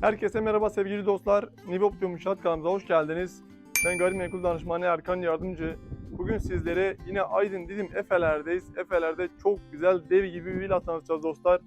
Herkese merhaba sevgili dostlar. Nibop Yumuşat kanalımıza hoş geldiniz. Ben Gayrimenkul Danışmanı Erkan Yardımcı. Bugün sizlere yine Aydın Didim Efeler'deyiz. Efeler'de çok güzel dev gibi bir villa tanıtacağız dostlar.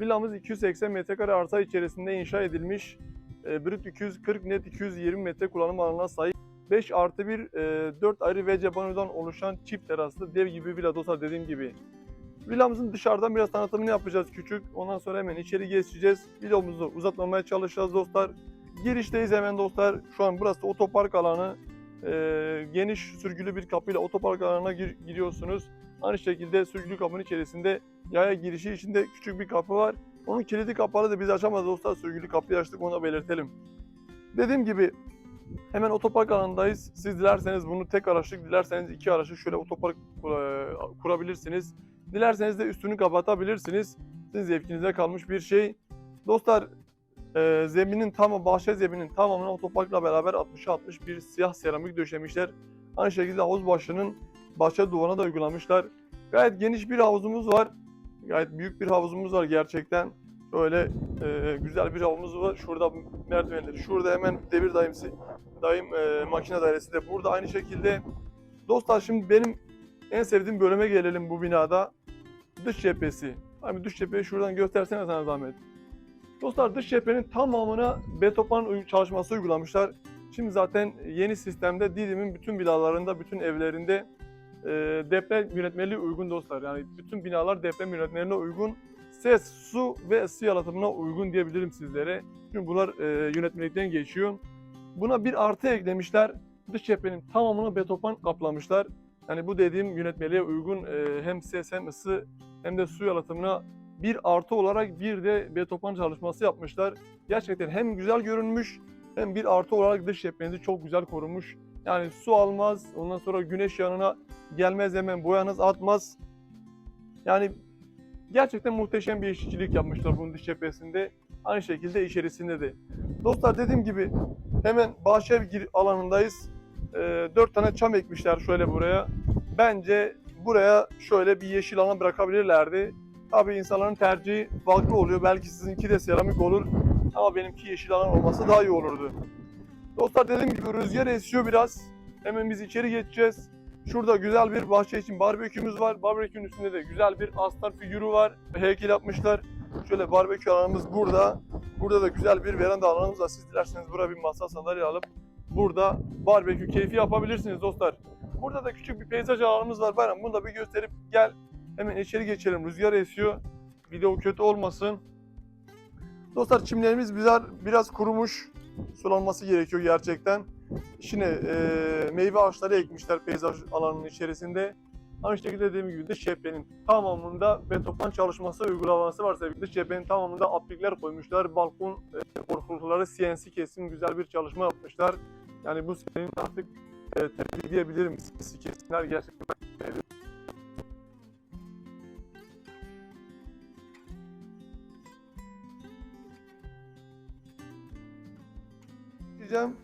Villamız 280 metrekare arsa içerisinde inşa edilmiş. E, brüt 240 net 220 metre kullanım alanına sahip. 5 artı 1, 4 ayrı WC banyodan oluşan çift teraslı dev gibi villa dostlar dediğim gibi. Villamızın dışarıdan biraz tanıtımını yapacağız küçük. Ondan sonra hemen içeri geçeceğiz. Videomuzu uzatmamaya çalışacağız dostlar. Girişteyiz hemen dostlar. Şu an burası otopark alanı. Ee, geniş sürgülü bir kapıyla otopark alanına gir- giriyorsunuz. Aynı şekilde sürgülü kapının içerisinde yaya girişi içinde küçük bir kapı var. Onun kilidi kapalı da biz açamadık dostlar. Sürgülü kapıyı açtık onu da belirtelim. Dediğim gibi hemen otopark alanındayız. Siz dilerseniz bunu tek araçlık, dilerseniz iki araçlık şöyle otopark e, kurabilirsiniz. Dilerseniz de üstünü kapatabilirsiniz. Sizin zevkinize kalmış bir şey. Dostlar e, zeminin tamamı, bahçe zeminin tamamına otoparkla beraber 60'a 60 bir siyah seramik döşemişler. Aynı şekilde havuz başının bahçe duvarına da uygulamışlar. Gayet geniş bir havuzumuz var. Gayet büyük bir havuzumuz var gerçekten. Böyle e, güzel bir havuzumuz var. Şurada merdivenleri, şurada hemen devir daimsi, daim e, makine dairesi de burada aynı şekilde. Dostlar şimdi benim en sevdiğim bölüme gelelim bu binada. Dış cephesi. Abi dış cepheyi şuradan göstersene sana zahmet. Dostlar dış cephenin tamamına betopan çalışması uygulamışlar. Şimdi zaten yeni sistemde Didim'in bütün villalarında, bütün evlerinde e, deprem yönetmeliği uygun dostlar. Yani bütün binalar deprem yönetmeliğine uygun. Ses, su ve ısı yalıtımına uygun diyebilirim sizlere. Çünkü bunlar e, yönetmelikten geçiyor. Buna bir artı eklemişler. Dış cephenin tamamını betopan kaplamışlar. Yani bu dediğim yönetmeliğe uygun e, hem ses hem ısı hem de su yalıtımına bir artı olarak bir de betopan çalışması yapmışlar. Gerçekten hem güzel görünmüş hem bir artı olarak dış cephenizi çok güzel korumuş. Yani su almaz, ondan sonra güneş yanına gelmez hemen boyanız atmaz. Yani gerçekten muhteşem bir işçilik yapmışlar bunun dış cephesinde. Aynı şekilde içerisinde de. Dostlar dediğim gibi hemen bahçe gir- alanındayız. Ee, dört tane çam ekmişler şöyle buraya. Bence buraya şöyle bir yeşil alan bırakabilirlerdi. Tabii insanların tercihi farklı oluyor. Belki sizinki de seramik olur. Ama benimki yeşil alan olması daha iyi olurdu. Dostlar dediğim gibi rüzgar esiyor biraz. Hemen biz içeri geçeceğiz. Şurada güzel bir bahçe için barbekümüz var. Barbekünün üstünde de güzel bir aslan figürü var. Heykel yapmışlar. Şöyle barbekü alanımız burada. Burada da güzel bir veranda alanımız var. Siz dilerseniz buraya bir masa sandalye alıp burada barbekü keyfi yapabilirsiniz dostlar. Burada da küçük bir peyzaj alanımız var. Bayram bunu da bir gösterip gel. Hemen içeri geçelim. Rüzgar esiyor. Video kötü olmasın. Dostlar çimlerimiz biraz, biraz kurumuş. Sulanması gerekiyor gerçekten. Şimdi eee, meyve ağaçları ekmişler peyzaj alanının içerisinde. Aynı şekilde dediğim gibi dış cephenin tamamında betopan çalışması uygulaması var. Dış cephenin tamamında aplikler koymuşlar. Balkon e, korkulukları CNC kesim güzel bir çalışma yapmışlar. Yani bu senin artık e, tebrik diyebilirim. CNC kesimler gerçekten diyeceğim.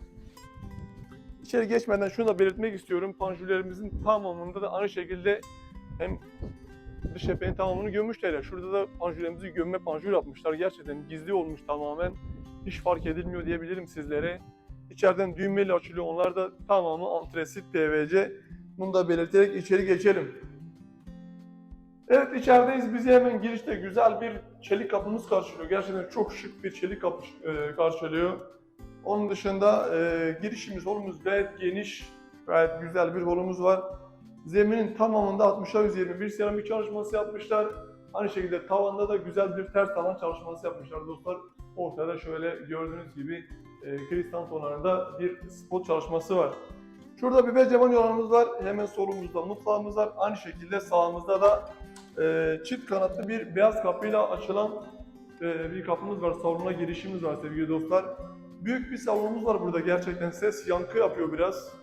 İçeri geçmeden şunu da belirtmek istiyorum. Panjurlerimizin tamamında da aynı şekilde hem dış cephenin tamamını gömmüşler. Şurada da panjurlerimizi gömme panjur yapmışlar. Gerçekten gizli olmuş tamamen. Hiç fark edilmiyor diyebilirim sizlere. İçeriden düğmeyle açılıyor. Onlar da tamamı antresit PVC. Bunu da belirterek içeri geçelim. Evet içerideyiz. Bizi hemen girişte güzel bir çelik kapımız karşılıyor. Gerçekten çok şık bir çelik kapı e, karşılıyor. Onun dışında e, girişimiz, holumuz gayet geniş, gayet güzel bir holumuz var. Zeminin tamamında 60'a 121 seramik çalışması yapmışlar. Aynı şekilde tavanda da güzel bir ters tavan çalışması yapmışlar dostlar. Ortada şöyle gördüğünüz gibi e, kristal tonlarında bir spot çalışması var. Şurada bir becevan alanımız var. Hemen solumuzda mutfağımız var. Aynı şekilde sağımızda da e, çift kanatlı bir beyaz kapıyla açılan e, bir kapımız var. Salona girişimiz var sevgili dostlar. Büyük bir salonumuz var burada gerçekten. Ses yankı yapıyor biraz.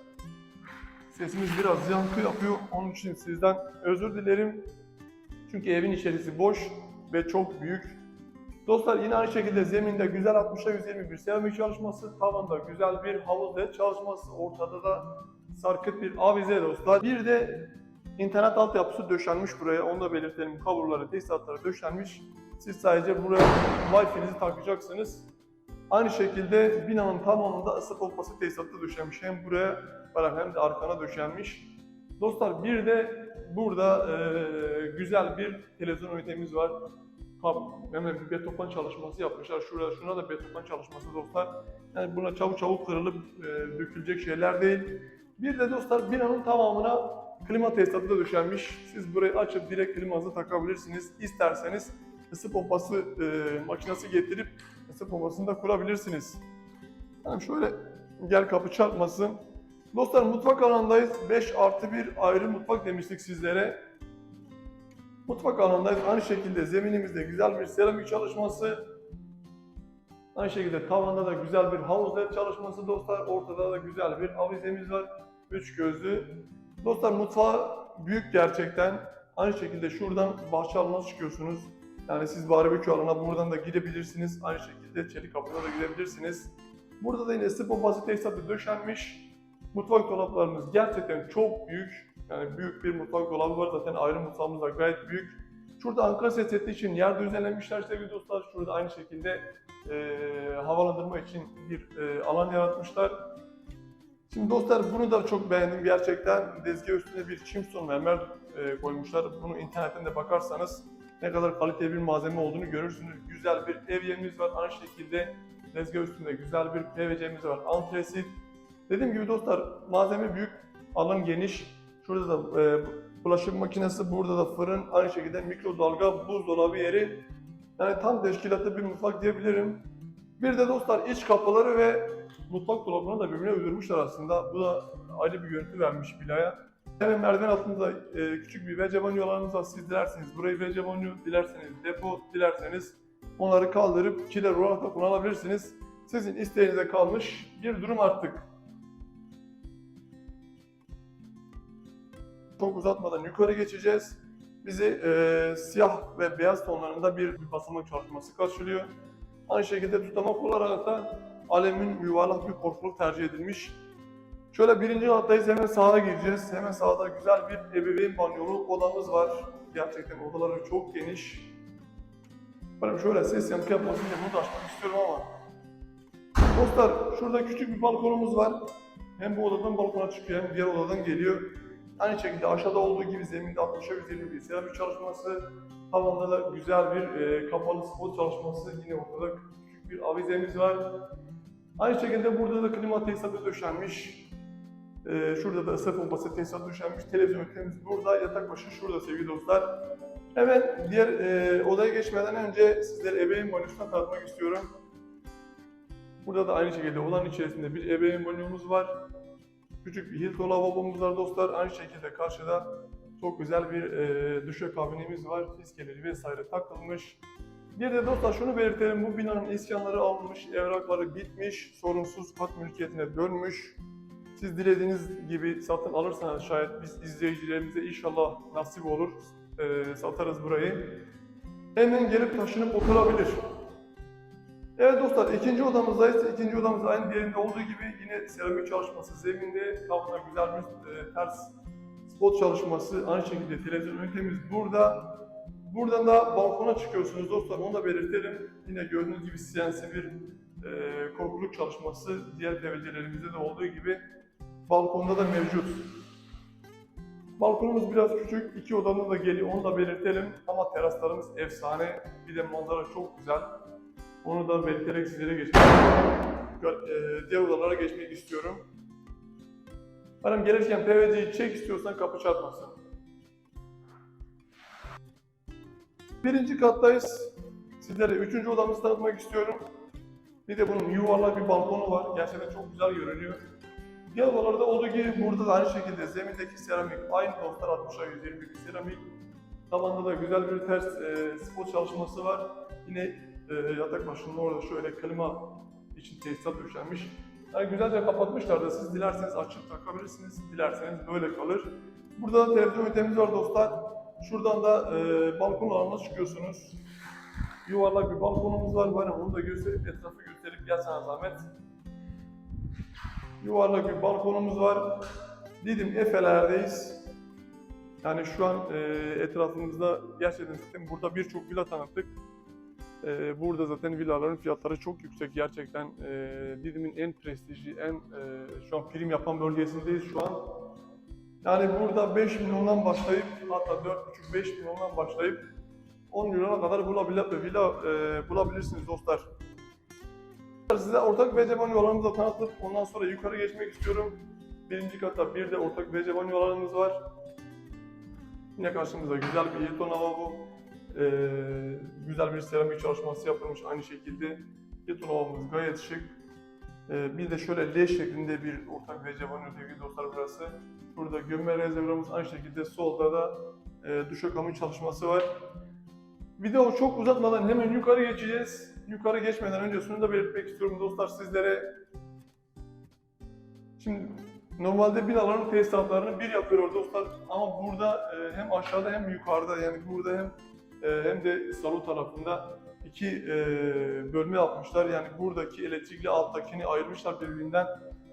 Sesimiz biraz yankı yapıyor. Onun için sizden özür dilerim. Çünkü evin içerisi boş ve çok büyük. Dostlar yine aynı şekilde zeminde güzel 60'a 120 bir seramik çalışması, tavanda güzel bir havuz led çalışması, ortada da sarkıt bir avize dostlar. Bir de internet altyapısı döşenmiş buraya. Onu da belirtelim. Kabloları, tesisatları döşenmiş. Siz sadece buraya Wi-Fi'nizi takacaksınız. Aynı şekilde binanın tamamında ısı pompası tesisatı döşenmiş. Hem buraya var hem de arkana döşenmiş. Dostlar bir de burada eee, güzel bir televizyon ünitemiz var. Kap, bir betopan çalışması yapmışlar. Şurada şuna da betopan çalışması dostlar. Yani buna çabuk çabuk kırılıp eee, dökülecek şeyler değil. Bir de dostlar binanın tamamına klima tesisatı da döşenmiş. Siz burayı açıp direkt klimanızı takabilirsiniz. İsterseniz ısı pompası eee, makinesi getirip ısı pompasını da kurabilirsiniz. Yani şöyle gel kapı çarpmasın. Dostlar mutfak alanındayız. 5 artı 1 ayrı mutfak demiştik sizlere. Mutfak alanındayız. Aynı şekilde zeminimizde güzel bir seramik çalışması. Aynı şekilde tavanda da güzel bir havuz çalışması dostlar. Ortada da güzel bir avizemiz var. Üç gözlü. Dostlar mutfağı büyük gerçekten. Aynı şekilde şuradan bahçe alanına çıkıyorsunuz. Yani siz barbekü alanına buradan da girebilirsiniz. Aynı şekilde çelik kapıda da girebilirsiniz. Burada da yine ısı pompası tesisatı döşenmiş. Mutfak dolaplarımız gerçekten çok büyük. Yani büyük bir mutfak dolabı var. Zaten ayrı mutfağımız da gayet büyük. Şurada Ankara set seti için yer düzenlenmişler sevgili dostlar. Şurada aynı şekilde e, havalandırma için bir e, alan yaratmışlar. Şimdi dostlar bunu da çok beğendim gerçekten. Dezgah üstüne bir çimson mermer e, koymuşlar. Bunu internetten de bakarsanız ne kadar kaliteli bir malzeme olduğunu görürsünüz. Güzel bir ev yerimiz var. Aynı şekilde dezgah üstünde güzel bir PVC'miz var. Antresit. Dediğim gibi dostlar malzeme büyük, alan geniş. Şurada da e, bulaşık makinesi, burada da fırın, aynı şekilde mikrodalga, buzdolabı yeri. Yani tam teşkilatlı bir mutfak diyebilirim. Bir de dostlar iç kapıları ve mutfak dolabını da birbirine uydurmuşlar aslında. Bu da ayrı bir görüntü vermiş binaya. Hemen merdiven altında e, küçük bir WC banyo alanımız var. Siz dilerseniz burayı WC banyo, dilerseniz depo, dilerseniz onları kaldırıp kiler olarak da kullanabilirsiniz. Sizin isteğinize kalmış bir durum artık. Çok uzatmadan yukarı geçeceğiz. Bizi e, siyah ve beyaz tonlarında bir basamak çalışması karşılıyor. Aynı şekilde tutamak olarak da alüminyum yuvarlak bir korkuluk tercih edilmiş. Şöyle birinci kattayız hemen sağa gireceğiz. Hemen sağda güzel bir ebeveyn banyolu odamız var. Gerçekten odaları çok geniş. Benim şöyle ses yankı yapmasın diye bunu da açmak istiyorum ama. Dostlar şurada küçük bir balkonumuz var. Hem bu odadan balkona çıkıyor hem diğer odadan geliyor. Aynı şekilde aşağıda olduğu gibi zeminde 60'a 120 bir seramik çalışması. Tavanda da güzel bir e, kapalı spot çalışması. Yine ortada küçük bir avizemiz var. Aynı şekilde burada da klima tesisatı döşenmiş. Ee, şurada da ısı pompası tesisatı döşenmiş. Televizyon ünitemiz burada. Yatak başı şurada sevgili dostlar. Hemen diğer e, odaya geçmeden önce sizlere ebeveyn banyosuna tanıtmak istiyorum. Burada da aynı şekilde odanın içerisinde bir ebeveyn banyomuz var. Küçük bir Hilton lavabomuz var dostlar. Aynı şekilde karşıda çok güzel bir e, duşa kabinimiz var. Fiskeleri vesaire takılmış. Bir de dostlar şunu belirtelim. Bu binanın iskanları alınmış, evrakları bitmiş, sorunsuz kat mülkiyetine dönmüş. Siz dilediğiniz gibi satın alırsanız şayet biz izleyicilerimize inşallah nasip olur. e, satarız burayı. Hemen gelip taşınıp oturabilir. Evet dostlar ikinci odamızdayız. İkinci odamızda aynı diğerinde olduğu gibi yine seramik çalışması zeminde kapına güzel bir e, ters spot çalışması aynı şekilde televizyon ünitemiz burada. Buradan da balkona çıkıyorsunuz dostlar onu da belirtelim. Yine gördüğünüz gibi CNC bir e, korkuluk çalışması diğer PVC'lerimizde de olduğu gibi balkonda da mevcut. Balkonumuz biraz küçük, iki odanın da geliyor onu da belirtelim ama teraslarımız efsane. Bir de manzara çok güzel. Onu da belirterek sizlere geçmek e, diğer odalara geçmek istiyorum. Hanım gelirken PVC'yi çek istiyorsan kapı çarpmasın. Birinci kattayız. Sizlere üçüncü odamızı tanıtmak istiyorum. Bir de bunun yuvarlak bir balkonu var. Gerçekten çok güzel görünüyor. Odalarda olduğu gibi burada da aynı şekilde zemindeki seramik aynı dostlar 60'a 120 bir seramik. Tavanda da güzel bir ters e, spot çalışması var. Yine e, yatak başının orada şöyle klima için tesisat döşenmiş. Yani güzelce kapatmışlar da siz dilerseniz açıp takabilirsiniz, dilerseniz böyle kalır. Burada da televizyon ünitemiz var dostlar. Şuradan da e, balkon alanına çıkıyorsunuz. Yuvarlak bir balkonumuz var. Bana onu da gösterip etrafı gösterip gelsene zahmet. Yuvarlak bir balkonumuz var. Didim Efeler'deyiz. Yani şu an e, etrafımızda gerçekten zaten burada birçok villa tanıttık. Ee, burada zaten villaların fiyatları çok yüksek gerçekten. Ee, Didim'in en prestijli, en e, şu an prim yapan bölgesindeyiz şu an. Yani burada 5 milyondan başlayıp hatta 4,5-5 milyondan başlayıp 10 milyona kadar bulabile, villa e, bulabilirsiniz dostlar. Size ortak Beceban yollarımızı tanıtıp ondan sonra yukarı geçmek istiyorum. Birinci kata bir de ortak Beceban yollarımız var. Yine karşımızda güzel bir Hilton lavabo. Ee, güzel bir seramik çalışması yapılmış aynı şekilde. Hilton lavabomuz gayet şık. Ee, bir de şöyle L şeklinde bir ortak Beceban yolu sevgili dostlar burası. Burada gömme rezervamız aynı şekilde solda da e, duşakabin çalışması var. Video çok uzatmadan hemen yukarı geçeceğiz. Yukarı geçmeden önce şunu da belirtmek istiyorum dostlar sizlere. Şimdi normalde binaların tesisatlarını bir yapıyor dostlar ama burada e, hem aşağıda hem yukarıda yani burada hem e, hem de salon tarafında iki e, bölme yapmışlar. Yani buradaki elektrikli alttakini ayırmışlar birbirinden.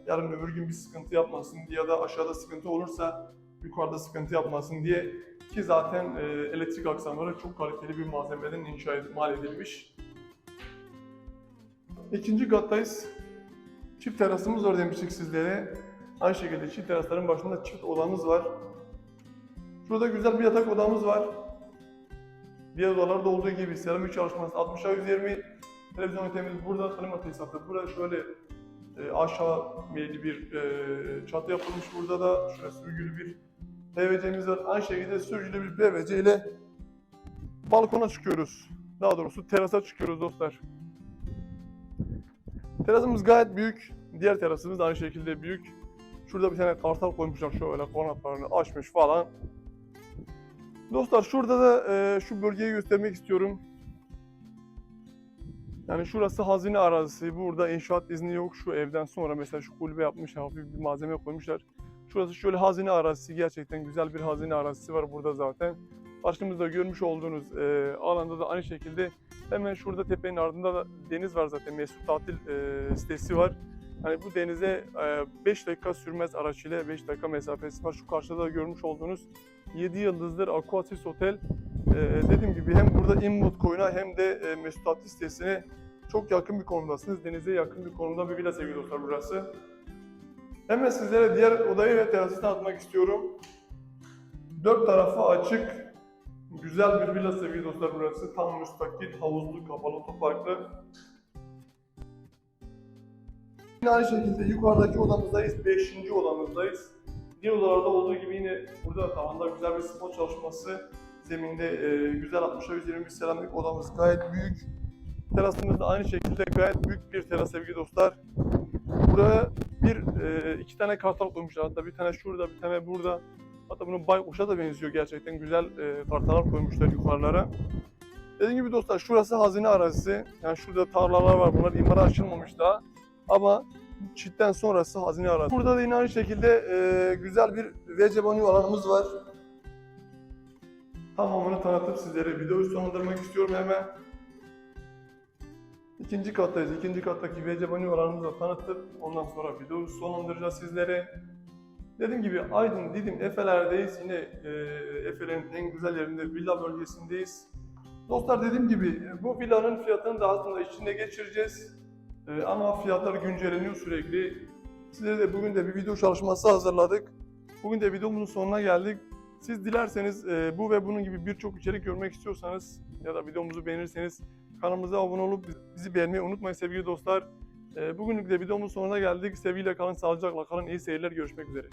Yarın öbür gün bir sıkıntı yapmasın diye ya da aşağıda sıkıntı olursa yukarıda sıkıntı yapmasın diye ki zaten elektrik aksamları çok kaliteli bir malzemeden inşa edilmiş. İkinci kattayız. Çift terasımız var demiştik sizlere. Aynı şekilde çift terasların başında çift odamız var. Şurada güzel bir yatak odamız var. Diğer odalarda olduğu gibi seramik çalışması 60'a 120 televizyon ünitemiz burada, klima tesisatı burada şöyle e, aşağı meyilli bir e, çatı yapılmış burada da şöyle sürgülü bir PVC'miz var. Aynı şekilde sürgülü bir PVC ile balkona çıkıyoruz. Daha doğrusu terasa çıkıyoruz dostlar. Terasımız gayet büyük. Diğer terasımız da aynı şekilde büyük. Şurada bir tane kartal koymuşlar şöyle kanatlarını açmış falan. Dostlar şurada da e, şu bölgeyi göstermek istiyorum. Yani şurası hazine arazisi. Burada inşaat izni yok. Şu evden sonra mesela şu kulübe yapmış, hafif bir malzeme koymuşlar. Şurası şöyle hazine arazisi. Gerçekten güzel bir hazine arazisi var burada zaten. Karşımızda görmüş olduğunuz e, alanda da aynı şekilde hemen şurada tepenin ardında da deniz var zaten. Mesut Tatil e, sitesi var. Hani bu denize 5 dakika sürmez araç ile 5 dakika mesafesi var. Şu karşıda da görmüş olduğunuz 7 yıldızdır Aquatis Otel. Ee, dediğim gibi hem burada İmmut Koyun'a hem de e, Mesut Atlı sitesine çok yakın bir konumdasınız. Denize yakın bir konumda bir villa sevgili dostlar burası. Hemen sizlere diğer odayı ve terası tanıtmak istiyorum. Dört tarafı açık, güzel bir villa sevgili dostlar burası. Tam müstakil, havuzlu, kapalı, otoparklı. Yine aynı şekilde yukarıdaki odamızdayız, beşinci odamızdayız. Diğer odalarda olduğu gibi yine burada tavanda güzel bir spot çalışması, zeminde e, güzel 60'a 120 bir seramik odamız gayet büyük. Terasımız da aynı şekilde gayet büyük bir teras sevgili dostlar. Buraya bir, e, iki tane kartal koymuşlar hatta bir tane şurada, bir tane burada. Hatta bunun baykuşa da benziyor gerçekten güzel e, kartalar koymuşlar yukarılara. Dediğim gibi dostlar şurası hazine arazisi. Yani şurada tarlalar var bunlar imara açılmamış daha. Ama çitten sonrası hazine arazisi. Burada da yine aynı şekilde e, güzel bir banyo alanımız var. Tamamını tanıtıp sizlere videoyu sonlandırmak istiyorum hemen. İkinci kattayız. İkinci kattaki banyo alanımızı tanıtıp ondan sonra videoyu sonlandıracağız sizlere. Dediğim gibi Aydın, Didim, Efeler'deyiz. Yine e, Efelerin en güzel yerinde villa bölgesindeyiz. Dostlar dediğim gibi e, bu villanın fiyatını da aslında içinde geçireceğiz. Ee, ama fiyatlar güncelleniyor sürekli. Sizlere de bugün de bir video çalışması hazırladık. Bugün de videomuzun sonuna geldik. Siz dilerseniz e, bu ve bunun gibi birçok içerik görmek istiyorsanız ya da videomuzu beğenirseniz kanalımıza abone olup bizi beğenmeyi unutmayın sevgili dostlar. E, bugünlük de videomuzun sonuna geldik. Sevgiyle kalın, sağlıcakla kalın, iyi seyirler, görüşmek üzere.